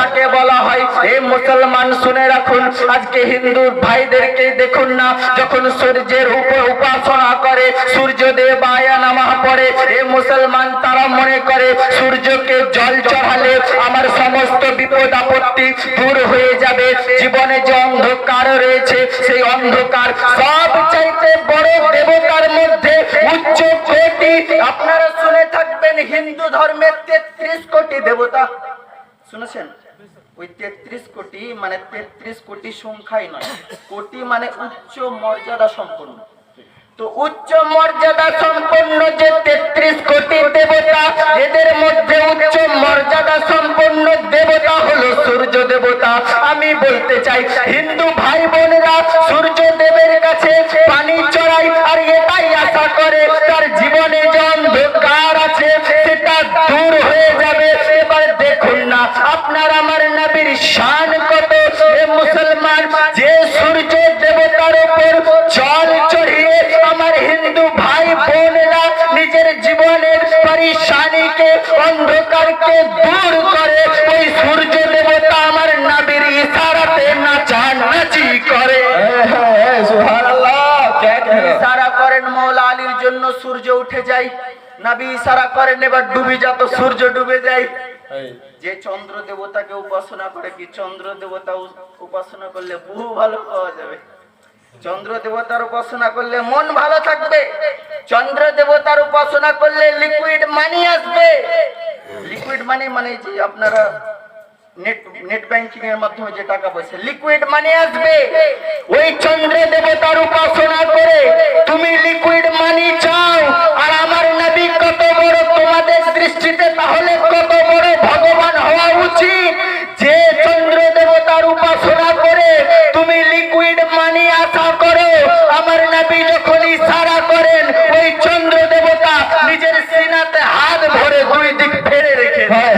তাকে বলা হয় এ মুসলমান শুনে রাখুন আজকে হিন্দু ভাইদেরকে দেখুন না যখন সূর্যের উপর উপাসনা করে সূর্যদেব আয়া নামা পড়ে এ মুসলমান তারা মনে করে সূর্যকে জল চড়ালে আমার সমস্ত বিপদ আপত্তি দূর হয়ে যাবে জীবনে যে অন্ধকার রয়েছে সেই অন্ধকার সব চাইতে বড় দেবতার মধ্যে উচ্চ কোটি। আপনারা শুনে থাকবেন হিন্দু ধর্মের তেত্রিশ কোটি দেবতা। শুনেছেন? ওই তেত্রিশ কোটি মানে তেত্রিশ কোটি সংখ্যাই নয়। কোটি মানে উচ্চ মর্যাদা সম্পন্ন। তো উচ্চ মর্যাদা সম্পন্ন যে তেত্রিশ কোটি দেবতা, এদের মধ্যে উচ্চ মর্যাদা সম্পন্ন দেবতা হলো সূর্য দেবতা। আমি বলতে চাই, হিন্দু ভাই বোনেরা সূর্য দেবের কাছে পানি চড়াই আর এটাই আশা করে তার জীবনে যে অন্ধকার আছে সেটা দূর হয়ে যাবে এবার দেখুন না আপনার আমার নবীর শান কত এ মুসলমান, যে সূর্য দেবতার উপর জল চড়িয়ে আমার হিন্দু ভাই বোনেরা নিজের জীবনের পরিশানিকে, অন্ধকারকে দূর করে, ওই সূর্য দেবতা আমার নবীর ইশারাতে নাচা নাচি করে। ইশারা করেন মৌলা আলীর জন্য সূর্য উঠে যায়, নবী ইশারা করেন, এবার ডুবে যা তো সূর্য ডুবে যায়। যে চন্দ্র দেবতাকে উপাসনা করে, কি চন্দ্র দেবতা উপাসনা করলে বহু ভালো পাওয়া যাবে? চন্দ্র দেবতার উপাসনা করলে মন ভালো থাকবে। চন্দ্র দেবতার উপাসনা করলে লিকুইড মানি আসবে। লিকুইড মানি মানে যে আপনারা নেট নেট ব্যাংকিং এর মাধ্যমে যে টাকা পয়সা লিকুইড মানি আসবে। ওই চন্দ্র দেবতার উপাসনা করে তুমি লিকুইড মানি চাও আর আমার নবী কত বড় তোমাদের দৃষ্টিতে তাহলে কত বড় ভগবান হওয়া উচিত যে চন্দ্র দেবতার উপাসনা করে তুমি লিকুইড মানি আশা করো আমার নবী যখন ইশারা করেন, ওই চন্দ্র দেবতা নিজের সিনাতে হাত ভরে দুই দিক ফেরে রেখে দেয়।